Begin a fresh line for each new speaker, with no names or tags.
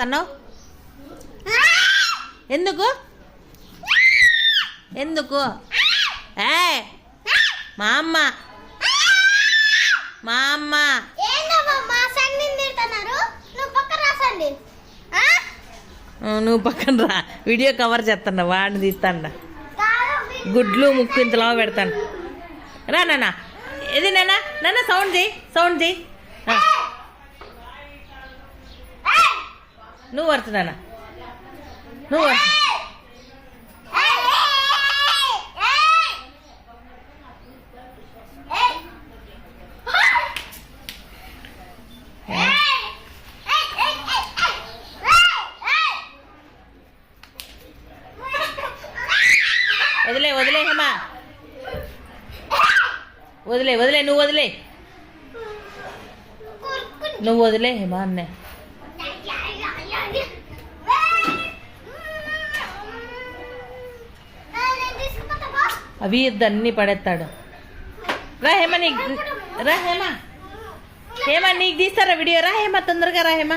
చేస్తున్నావు? ఎందుకు? ఎందుకు? ఏ మా అమ్మ. మా అమ్మ.
నువ్వు
పక్కన రా వీడియో కవర్ చేస్తాను వాడిని
వీ-
గుడ్లు ముక్కు ఇంతలా పెడతాను. రా నాన్న. ఇది నాన్న? నాన్న సౌండ్ చేయి సౌండ్ చేయి నువ్వు పడుతున్నానా నువ్వు వరుసు వదిలే వదిలే హేమా. వదిలే వదిలే నువ్వు వదిలే. నువ్వు వదిలే హేమా అన్నే అవి ఇద్దన్ని పడేస్తాడు రా హేమ నీకు రా హేమ. హేమ నీకు తీస్తారా వీడియో? రా హేమ తొందరగా రా హేమ.